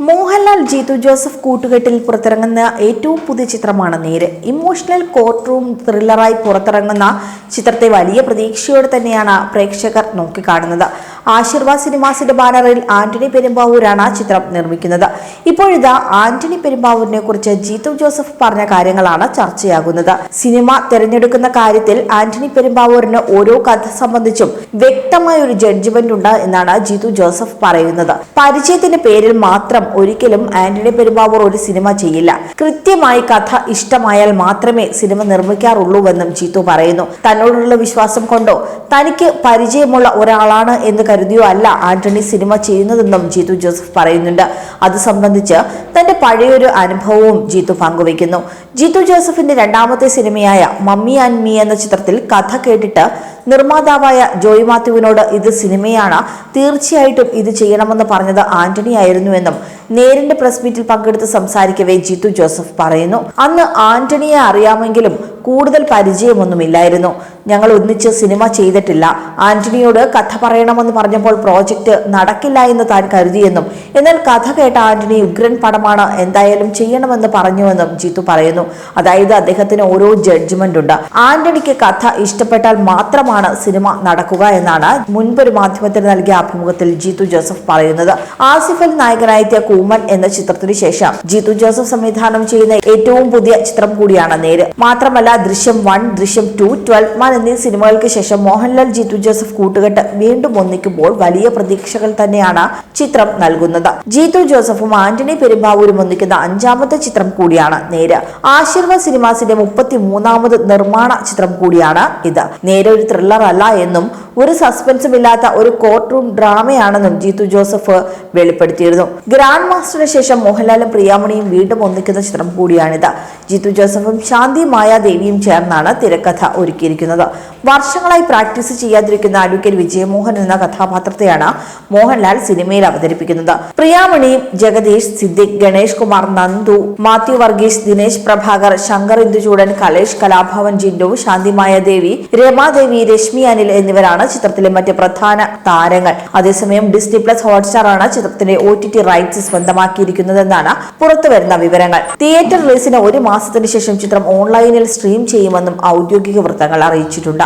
Mohanlal Jeethu Joseph കൂട്ടുകെട്ടിൽ പുറത്തിറങ്ങുന്ന ഏറ്റവും പുതിയ ചിത്രമാണ് നേര്. ഇമോഷണൽ കോർട്ട് റൂം ത്രില്ലറായി പുറത്തിറങ്ങുന്ന ചിത്രത്തെ വലിയ പ്രതീക്ഷയോടെ തന്നെയാണ് പ്രേക്ഷകർ നോക്കിക്കാണുന്നത്. ആശീർവാദ് സിനിമാസിന്റെ ബാനറിൽ ആന്റണി പെരുമ്പാവൂരാണ് ചിത്രം നിർമ്മിക്കുന്നത്. ഇപ്പോഴിതാ ആന്റണി പെരുമ്പാവൂരിനെ കുറിച്ച് ജീതു ജോസഫ് പറഞ്ഞ കാര്യങ്ങളാണ് ചർച്ചയാകുന്നത്. സിനിമ തിരഞ്ഞെടുക്കുന്ന കാര്യത്തിൽ ആന്റണി പെരുമ്പാവൂരിന് ഓരോ കഥ സംബന്ധിച്ചും വ്യക്തമായ ഒരു ജഡ്ജ്മെന്റ് ഉണ്ട് എന്നാണ് ജീതു ജോസഫ് പറയുന്നത്. പരിചയത്തിന്റെ പേരിൽ മാത്രം ഒരിക്കലും ആന്റണി പെരുമ്പാവൂർ ഒരു സിനിമ ചെയ്യില്ല. കൃത്യമായി കഥ ഇഷ്ടമായാൽ മാത്രമേ സിനിമ നിർമ്മിക്കാറുള്ളൂവെന്നും ജീത്തു പറയുന്നു. തന്നോടുള്ള വിശ്വാസം കൊണ്ടോ തനിക്ക് പരിചയമുള്ള ഒരാളാണ് എന്ന് കരുതിയോ അല്ല ആന്റണി സിനിമ ചെയ്യുന്നതെന്നും ജീതു ജോസഫ് പറയുന്നുണ്ട്. അത് സംബന്ധിച്ച് തന്റെ പഴയൊരു അനുഭവവും ജീതു പങ്കുവയ്ക്കുന്നു. ജീതു ജോസഫിന്റെ രണ്ടാമത്തെ സിനിമയായ മമ്മി ആൻഡ് മീ എന്ന ചിത്രത്തിൽ കഥ കേട്ടിട്ട് നിർമ്മാതാവായ ജോയ് മാത്യുവിനോട് ഇത് സിനിമയാണ് തീർച്ചയായിട്ടും ഇത് ചെയ്യണമെന്ന് പറഞ്ഞത് ആന്റണി ആയിരുന്നുവെന്നും നേരിന്റെ പ്രസ് മീറ്റിൽ പങ്കെടുത്ത് സംസാരിക്കവേ ജിത്തു ജോസഫ് പറയുന്നു. അന്ന് ആന്റണിയെ അറിയാമെങ്കിലും കൂടുതൽ പരിചയമൊന്നുമില്ലായിരുന്നു. ഞങ്ങൾ ഒന്നിച്ച് സിനിമ ചെയ്തിട്ടില്ല. ആന്റണിയോട് കഥ പറയണമെന്ന് പറഞ്ഞപ്പോൾ പ്രോജക്റ്റ് നടക്കില്ല എന്ന് താൻ കരുതിയെന്നും എന്നാൽ കഥ കേട്ട ആന്റണി ഉഗ്രൻ പടമാണ് എന്തായാലും ചെയ്യണമെന്ന് പറഞ്ഞുവെന്നും ജിത്തു പറയുന്നു. അതായത് അദ്ദേഹത്തിന് ഓരോ ജഡ്ജ്മെന്റ് ഉണ്ട്. ആന്റണിക്ക് കഥ ഇഷ്ടപ്പെട്ടാൽ മാത്രമാണ് സിനിമ നടക്കുക എന്നാണ് മുൻപൊരു മാധ്യമത്തിന് നൽകിയ അഭിമുഖത്തിൽ ജിത്തു ജോസഫ് പറയുന്നത്. ആസിഫൽ നായകനായെത്തിയ കൂമൻ എന്ന ചിത്രത്തിന് ശേഷം ജിത്തു ജോസഫ് സംവിധാനം ചെയ്യുന്ന ഏറ്റവും പുതിയ ചിത്രം കൂടിയാണ് നേര്. മാത്രമല്ല ദൃശ്യം വൺ ദൃശ്യം ടു മാൻ എന്നീ സിനിമകൾക്ക് ശേഷം മോഹൻലാൽ ജിത്തു ജോസഫ് കൂട്ടുകെട്ട് വീണ്ടും ഒന്നിക്കുമ്പോൾ വലിയ പ്രതീക്ഷകൾ തന്നെയാണ് ചിത്രം നൽകുന്നത്. ജീതു ജോസഫും ആന്റണി പെരുമ്പാവൂരും ഒന്നിക്കുന്ന അഞ്ചാമത്തെ ചിത്രം കൂടിയാണ് നേര്. ആശീർവാദ് സിനിമാസിന്റെ മുപ്പത്തി മൂന്നാമത് നിർമ്മാണ ചിത്രം കൂടിയാണ് ഇത്. നേരെ ഒരു ത്രില്ലർ അല്ല എന്നും ഒരു സസ്പെൻസും ഇല്ലാത്ത ഒരു കോർട്ട് റൂം ഡ്രാമയാണെന്നും ജീതു ജോസഫ് വെളിപ്പെടുത്തിയിരുന്നു. ഗ്രാൻഡ് മാസ്റ്ററിന് ശേഷം മോഹൻലാലും പ്രിയാമണിയും വീണ്ടും ഒന്നിക്കുന്ന ചിത്രം കൂടിയാണിത്. ജീതു ജോസഫും ശാന്തി മായാദേവിയും ചേർന്നാണ് തിരക്കഥ ഒരുക്കിയിരിക്കുന്നത്. വർഷങ്ങളായി പ്രാക്ടീസ് ചെയ്യാതിരിക്കുന്ന അഡ്വക്കേറ്റ് വിജയമോഹൻ എന്ന കഥാപാത്രത്തെയാണ് മോഹൻലാൽ സിനിമയിൽ അവതരിപ്പിക്കുന്നത്. പ്രിയാമണി ജഗദീഷ് സിദ്ദിഖ് ഗണേഷ് കുമാർ നന്ദു മാത്യു വർഗീസ് ദിനേശ് പ്രഭാകർ ശങ്കർ ഇന്ദുചൂടൻ കലേഷ് കലാഭവൻ ജിൻഡു ശാന്തിമായ ദേവി രമാദേവി രശ്മി അനിൽ എന്നിവരാണ് ചിത്രത്തിലെ മറ്റ് പ്രധാന താരങ്ങൾ. അതേസമയം ഡിസ്നി പ്ലസ് ഹോട്ട്സ്റ്റാർ ആണ് ചിത്രത്തിന്റെ ഒ ടി ടി റൈറ്റ്സ് സ്വന്തമാക്കിയിരിക്കുന്നതെന്നാണ് പുറത്തുവരുന്ന വിവരങ്ങൾ. തിയേറ്റർ റിലീസിന് ഒരു മാസത്തിന് ശേഷം ചിത്രം ഓൺലൈനിൽ സ്ട്രീം ചെയ്യുമെന്നും ഔദ്യോഗിക വൃത്തങ്ങൾ അറിയിച്ചിട്ടുണ്ട്.